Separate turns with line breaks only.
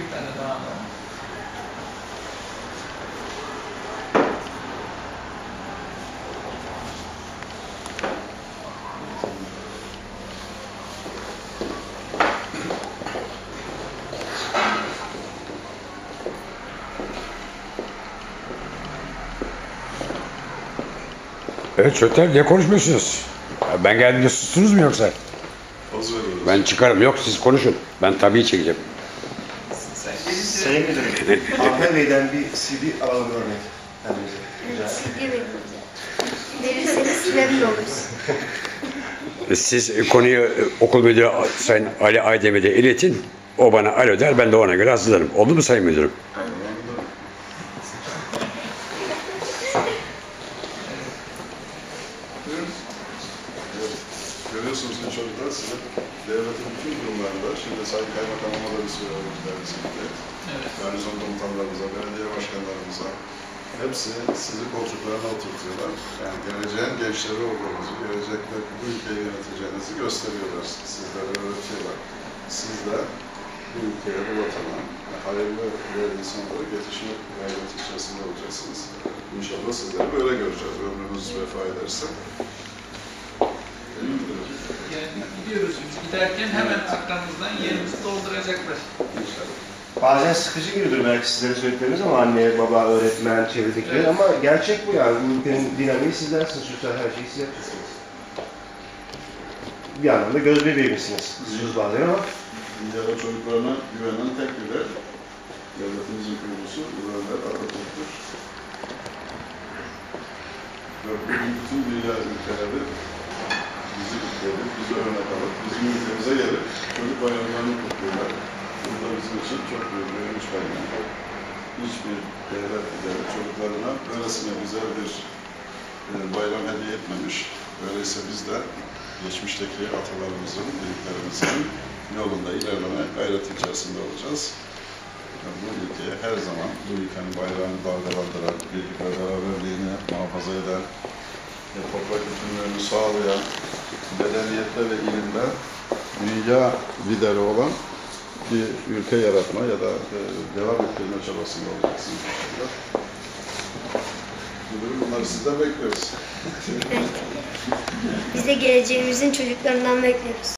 bir tane daha var. Evet Çöter ne konuşmuyorsunuz? Ya ben geldiğimde sustunuz mu yoksa? Ben çıkarım. Yok siz konuşun. Ben tabii çekeceğim.
Sayın Müdürüm, Ahmet Bey'den bir CD alalım örnek. Ederim.
CD veriyoruz. Verirseniz memnun oluruz.
Siz e, konuyu e, okul müdürü Sayın Ali Aydemir'e iletin. O bana alo der. Ben de ona göre hazırlarım. Oldu mu Sayın Müdürüm?
Görüyorsunuz ki çocuklar size devletin bütün kurumlarında, şimdi Sayın Kaymakamıma da bir söyleyelim dergisinde, garnizon komutanlarımıza, belediye başkanlarımıza, hepsi sizi koltuklarına oturtuyorlar. Yani geleceğin gençleri olduğunuzu, gelecekte bu ülkeyi yöneteceğinizi gösteriyorlar. Sizlere öğretiyorlar. Siz de bu ülkeye, bu vatana hayırlı birer insanlara yetişme gayreti içerisinde olacaksınız. İnşallah sizleri böyle göreceğiz. Ömrünüz vefa ederse.
Yani gidiyoruz biz. Giderken hemen arkamızdan yerimizi dolduracaklar.
İnşallah.
Bazen sıkıcı geliyordur belki sizlere söylediklerimiz ama anne, baba, öğretmen, çevredekiler
Evet.
ama gerçek bu yani. Ülkenin dinamiği sizlersiniz. Sosyal her şeyi siz yapacaksınız. Bir anlamda göz bebeğimsiniz. Kızıyoruz bazen ama
Dünyada çocuklarına güvenen tek lider, devletimizin kurucusu Önder Atatürk'tür. Ve bugün bütün dünya ülkeleri bizi ülkeleri, bizi örnek alıp, bizim ülkemize gelip çocuk bayramlarını kutluyorlar. Da bizim için çok büyük bir övünç kaynağı. Hiçbir devlet lideri çocuklarına böylesine güzel bir e, bayram hediye etmemiş. Öyleyse biz de geçmişteki atalarımızın, büyüklerimizin yolunda ilerleme gayreti içerisinde olacağız. Bu ülkeye her zaman bu ülkenin bayrağını dalgalandıran, birlik ve beraberliğini muhafaza eden, ve toprak bütünlüğünü sağlayan, medeniyette ve ilimde dünya lideri olan bir ülke yaratma ya da e, devam ettirme çabasında olacaksınız bunları sizden bekliyoruz.
Biz de geleceğimizin çocuklarından bekliyoruz.